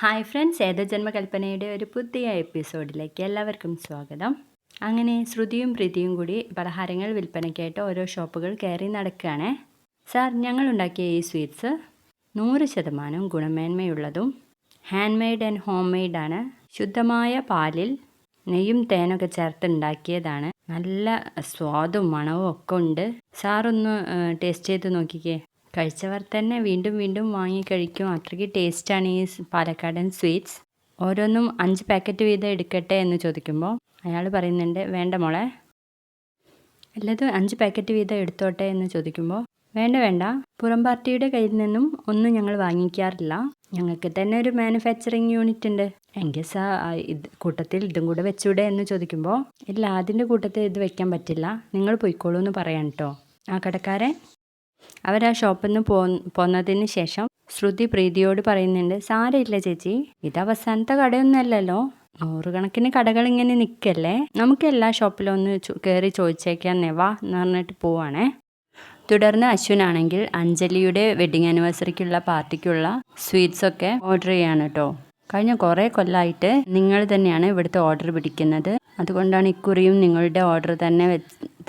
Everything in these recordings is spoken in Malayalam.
ഹായ് ഫ്രണ്ട്സ് ഏതജന്മകൽപ്പനയുടെ ഒരു പുതിയ എപ്പിസോഡിലേക്ക് എല്ലാവർക്കും സ്വാഗതം. അങ്ങനെ ശ്രുതിയും പ്രീതിയും കൂടി പലഹാരങ്ങൾ വിൽപ്പനയ്ക്കായിട്ട് ഓരോ ഷോപ്പുകൾ കയറി നടക്കുകയാണ്. സാർ ഞങ്ങൾ ഉണ്ടാക്കിയ ഈ സ്വീറ്റ്സ് നൂറ് ശതമാനം ഗുണമേന്മയുള്ളതും ഹാൻഡ് മെയ്ഡ് ആൻഡ് ഹോം മെയ്ഡാണ് ശുദ്ധമായ പാലിൽ നെയ്യും തേനൊക്കെ ചേർത്തുണ്ടാക്കിയതാണ് നല്ല സ്വാദും മണവും ഒക്കെ ഉണ്ട്. സാറൊന്ന് ടേസ്റ്റ് ചെയ്ത് നോക്കിക്കേ. കഴിച്ചവർ തന്നെ വീണ്ടും വീണ്ടും വാങ്ങി കഴിക്കും. അത്രയ്ക്ക് ടേസ്റ്റാണ് ഈ പാലക്കാടൻ സ്വീറ്റ്സ് ഓരോന്നും അഞ്ച് പാക്കറ്റ് വീതം എടുക്കട്ടെ എന്ന് ചോദിക്കുമ്പോൾ അയാൾ പറയുന്നുണ്ട് വേണ്ട മോളെ. എല്ലാതും അഞ്ച് പാക്കറ്റ് വീതം എടുത്തോട്ടെ എന്ന് ചോദിക്കുമ്പോൾ വേണ്ട വേണ്ട. പുറം പാർട്ടിയുടെ കയ്യിൽ നിന്നും ഒന്നും ഞങ്ങൾ വാങ്ങിക്കാറില്ല. ഞങ്ങൾക്ക് തന്നെ ഒരു മാനുഫാക്ചറിങ് യൂണിറ്റ് ഉണ്ട്. എങ്കിൽ സാ ഇത് കൂട്ടത്തിൽ ഇതും കൂടെ വെച്ചൂടെ എന്ന് ചോദിക്കുമ്പോൾ ഇല്ല അതിന്റെ കൂട്ടത്തിൽ ഇത് വെക്കാൻ പറ്റില്ല. നിങ്ങൾ പോയിക്കോളൂ എന്ന് പറയാൻ കേട്ടോ ആ കടക്കാരൻ അവർ ആ ഷോപ്പിൽ നിന്ന് പോ പോന്നതിന് ശേഷം ശ്രുതി പ്രീതിയോട് പറയുന്നുണ്ട് സാരമില്ല ചേച്ചി ഇത് അവസാനത്തെ കടയൊന്നുമല്ലല്ലോ. നൂറുകണക്കിന് കടകൾ ഇങ്ങനെ നിൽക്കല്ലേ നമുക്ക് എല്ലാ ഷോപ്പിലും ഒന്ന് കയറി ചോദിച്ചേക്കാന്നേ നെവാ എന്ന് പറഞ്ഞിട്ട് പോവാണേ. തുടർന്ന് അശ്വിനാണെങ്കിൽ അഞ്ജലിയുടെ വെഡിങ് ആനിവേഴ്സറിക്കുള്ള പാർട്ടിക്കുള്ള സ്വീറ്റ്സൊക്കെ ഓർഡർ ചെയ്യാണ് കേട്ടോ കഴിഞ്ഞ കുറേ കൊല്ലമായിട്ട് നിങ്ങൾ തന്നെയാണ് ഇവിടുത്തെ ഓർഡർ പിടിക്കുന്നത്. അതുകൊണ്ടാണ് ഇക്കുറിയും നിങ്ങളുടെ ഓർഡർ തന്നെ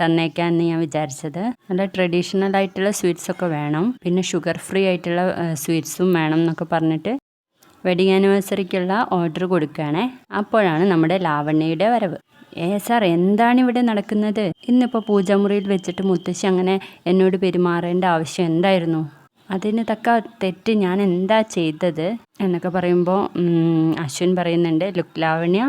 തന്നേക്കാന്ന് ഞാൻ വിചാരിച്ചത്. നല്ല ട്രഡീഷണൽ ആയിട്ടുള്ള സ്വീറ്റ്സ് ഒക്കെ വേണം. പിന്നെ ഷുഗർ ഫ്രീ ആയിട്ടുള്ള സ്വീറ്റ്സും വേണം എന്നൊക്കെ പറഞ്ഞിട്ട് വെഡിങ് ആനിവേഴ്സറിക്കുള്ള ഓർഡർ കൊടുക്കുകയാണേ. അപ്പോഴാണ് നമ്മുടെ ലാവണ്യയുടെ വരവ്. ഏ സാർ എന്താണ് ഇവിടെ നടക്കുന്നത്? ഇന്നിപ്പോൾ പൂജാമുറിയിൽ വെച്ചിട്ട് മുത്തശ്ശി അങ്ങനെ എന്നോട് പെരുമാറേണ്ട ആവശ്യം എന്തായിരുന്നു? അതിന് തക്ക തെറ്റ് ഞാൻ എന്താ ചെയ്തത്? എന്നൊക്കെ പറയുമ്പോൾ അശ്വിൻ പറയുന്നുണ്ട് ലുക് ലാവണ്യ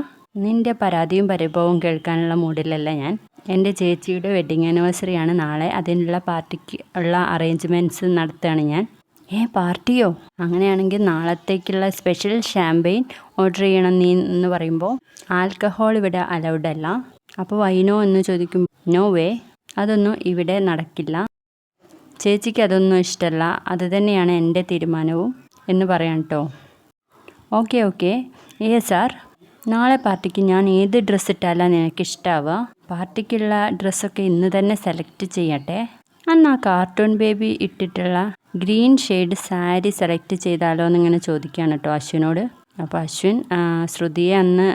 നിന്റെ പരാതിയും പരിഭവവും കേൾക്കാനുള്ള മൂഡിലല്ല ഞാൻ. എന്റെ ചേച്ചിയുടെ വെഡിങ് ആനിവേഴ്സറിയാണ് നാളെ. അതിനുള്ള പാർട്ടിക്ക് ഉള്ള അറേഞ്ച്മെന്റ്സ് നടത്തുകയാണ് ഞാൻ. ഏ പാർട്ടിയോ? അങ്ങനെയാണെങ്കിൽ നാളത്തേക്കുള്ള സ്പെഷ്യൽ ഷാമ്പെയിൻ ഓർഡർ ചെയ്യണം നീ എന്ന് പറയുമ്പോൾ ആൽക്കഹോൾ ഇവിടെ അലൗഡ് അല്ല. അപ്പോൾ വൈനോ എന്ന് ചോദിക്കും. നോ വേ അതൊന്നും ഇവിടെ നടക്കില്ല. ചേച്ചിക്ക് അതൊന്നും ഇഷ്ടമല്ല അത് തന്നെയാണ് എന്റെ തീരുമാനവും എന്ന് പറയാം കേട്ടോ. Okay okay. ഏ സാർ നാളെ പാർട്ടിക്ക് ഞാൻ ഏത് ഡ്രസ്സ് ഇട്ടാലാണ് നിനക്ക് ഇഷ്ടാവുക പാർട്ടിക്കുള്ള ഡ്രസ്സൊക്കെ ഇന്ന് തന്നെ സെലക്ട് ചെയ്യട്ടെ. അന്ന് ആ കാർട്ടൂൺ ബേബി ഇട്ടിട്ടുള്ള ഗ്രീൻ ഷെയ്ഡ് സാരി സെലക്ട് ചെയ്താലോ എന്നിങ്ങനെ ചോദിക്കുകയാണ് കേട്ടോ അശ്വിനോട്. അപ്പോൾ അശ്വിൻ ശ്രുതിയെ അന്ന്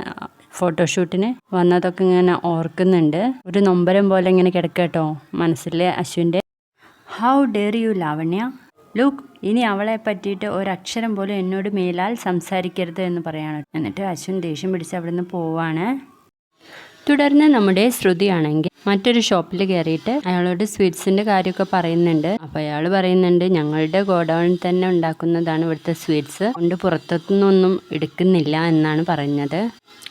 ഫോട്ടോഷൂട്ടിന് വന്നതൊക്കെ ഇങ്ങനെ ഓർക്കുന്നുണ്ട്. ഒരു നൊമ്പരം പോലെ ഇങ്ങനെ കിടക്കുക കേട്ടോ മനസ്സിൽ അശ്വിന്റെ. How dare you Lavanya? Look ഇനി അവളെ പറ്റിയിട്ട് ഒരക്ഷരം പോലും എന്നോട് മേലാൽ സംസാരിക്കരുത് എന്ന് പറയാണ്. എന്നിട്ട് അശ്വിൻ ദേഷ്യം പിടിച്ച് അവിടെ നിന്ന് പോവാണ്. തുടർന്ന് നമ്മുടെ ശ്രുതിയാണെങ്കിൽ മറ്റൊരു ഷോപ്പിൽ കയറിയിട്ട് അയാളോട് സ്വീറ്റ്സിന്റെ കാര്യമൊക്കെ പറയുന്നുണ്ട്. അപ്പോൾ അയാൾ പറയുന്നുണ്ട് ഞങ്ങളുടെ ഗോഡൗണിൽ തന്നെ ഉണ്ടാക്കുന്നതാണ് ഇവിടുത്തെ സ്വീറ്റ്സ്. കൊണ്ട് പുറത്തുനിന്നൊന്നും എടുക്കുന്നില്ല എന്നാണ് പറഞ്ഞത്.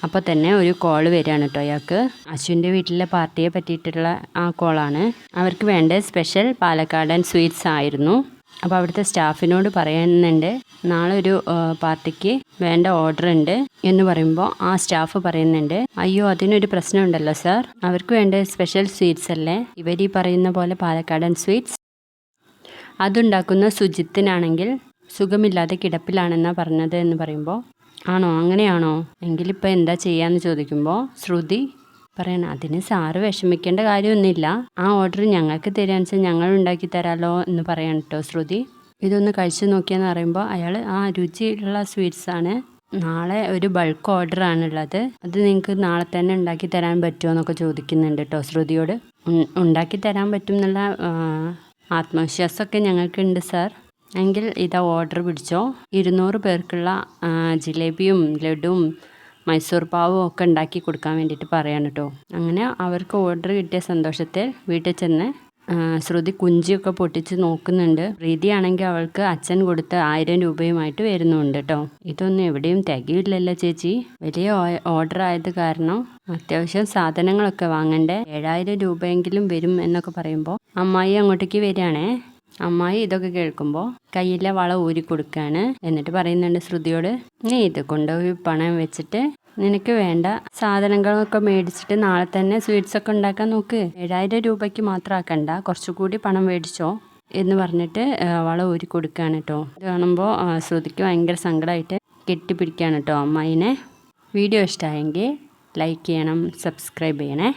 അപ്പോൾ തന്നെ ഒരു കോൾ വരികയാണ് കേട്ടോ അയാൾക്ക്. അശ്വിന്റെ വീട്ടിലെ പാർട്ടിയെ പറ്റിയിട്ടുള്ള ആ കോളാണ്. അവർക്ക് വേണ്ട സ്പെഷ്യൽ പാലക്കാടൻ സ്വീറ്റ്സ് ആയിരുന്നു. അപ്പോൾ അവിടുത്തെ സ്റ്റാഫിനോട് പറയുന്നുണ്ട് നാളെ ഒരു പാർട്ടിക്ക് വേണ്ട ഓർഡർ ഉണ്ട് എന്ന് പറയുമ്പോൾ ആ സ്റ്റാഫ് പറയുന്നുണ്ട് അയ്യോ അതിനൊരു പ്രശ്നമുണ്ടല്ലോ സാർ അവർക്ക് വേണ്ട സ്പെഷ്യൽ സ്വീറ്റ്സ് അല്ലേ? ഇവർ ഈ പറയുന്ന പോലെ പാലക്കാടൻ സ്വീറ്റ്സ് അതുണ്ടാക്കുന്ന സുജിത്തിനാണെങ്കിൽ സുഖമില്ലാതെ കിടപ്പിലാണെന്നാണ് പറഞ്ഞത് എന്ന് പറയുമ്പോൾ ആണോ? അങ്ങനെയാണോ? എങ്കിലിപ്പോൾ എന്താ ചെയ്യാന്ന് ചോദിക്കുമ്പോൾ ശ്രുതി പറയണം അതിന് സാറ് വിഷമിക്കേണ്ട കാര്യമൊന്നുമില്ല. ആ ഓർഡർ ഞങ്ങൾക്ക് തരാന്ന് ഞങ്ങൾ ഉണ്ടാക്കി തരാമല്ലോ എന്ന് പറയണം കേട്ടോ ശ്രുതി. ഇതൊന്ന് കഴിച്ചു നോക്കിയെന്ന് പറയുമ്പോൾ അയാൾ ആ രുചിയുള്ള ആണ്. നാളെ ഒരു ബൾക്ക് ഓർഡർ ആണുള്ളത്. അത് നിങ്ങൾക്ക് നാളെ തന്നെ ഉണ്ടാക്കി തരാൻ പറ്റുമോ എന്നൊക്കെ ചോദിക്കുന്നുണ്ട് കേട്ടോ ശ്രുതിയോട്. ഉണ്ടാക്കി തരാൻ പറ്റും എന്നുള്ള ആത്മവിശ്വാസമൊക്കെ ഞങ്ങൾക്കുണ്ട് സാർ. എങ്കിൽ ഇതാ ഓർഡർ പിടിച്ചോ. ഇരുന്നൂറ് പേർക്കുള്ള ജിലേബിയും ലഡുവും മൈസൂർ പാവും ഒക്കെ ഉണ്ടാക്കി കൊടുക്കാൻ വേണ്ടിയിട്ട് പറയാണ് കേട്ടോ അങ്ങനെ അവർക്ക് ഓർഡർ കിട്ടിയ സന്തോഷത്തിൽ വീട്ടിൽ ചെന്ന് ശ്രുതി കുഞ്ചിയൊക്കെ പൊട്ടിച്ച് നോക്കുന്നുണ്ട്. പ്രീതിയാണെങ്കിൽ അവൾക്ക് അച്ഛൻ കൊടുത്ത ആയിരം രൂപയുമായിട്ട് വരുന്നുണ്ട് കേട്ടോ ഇതൊന്നും എവിടെയും തികയില്ലല്ലോ ചേച്ചി. വലിയ ഓർഡർ ആയത് കാരണം അത്യാവശ്യം സാധനങ്ങളൊക്കെ വാങ്ങണ്ടേ? ഏഴായിരം രൂപയെങ്കിലും വരും എന്നൊക്കെ പറയുമ്പോൾ അമ്മായി അങ്ങോട്ടേക്ക് വരികയാണേ. അമ്മായി ഇതൊക്കെ കേൾക്കുമ്പോൾ കയ്യിലെ വള ഊരി കൊടുക്കുകയാണ് എന്നിട്ട് പറയുന്നുണ്ട് ശ്രുതിയോട് നീ ഇത് കൊണ്ടുപോയി പണം വെച്ചിട്ട് നിനക്ക് വേണ്ട സാധനങ്ങളൊക്കെ മേടിച്ചിട്ട് നാളെ തന്നെ സ്വീറ്റ്സ് ഒക്കെ ഉണ്ടാക്കാൻ നോക്ക്. ഏഴായിരം രൂപയ്ക്ക് മാത്രം ആക്കണ്ട കുറച്ചുകൂടി പണം മേടിച്ചോ എന്ന് പറഞ്ഞിട്ട് വള ഊരി കൊടുക്കുകയാണ് കേട്ടോ ഇത് കാണുമ്പോൾ ശ്രുതിക്ക് ഭയങ്കര സങ്കടമായിട്ട് കെട്ടിപ്പിടിക്കുകയാണ് കേട്ടോ അമ്മായിനെ. വീഡിയോ ഇഷ്ടമായെങ്കിൽ ലൈക്ക് ചെയ്യണം സബ്സ്ക്രൈബ് ചെയ്യണേ.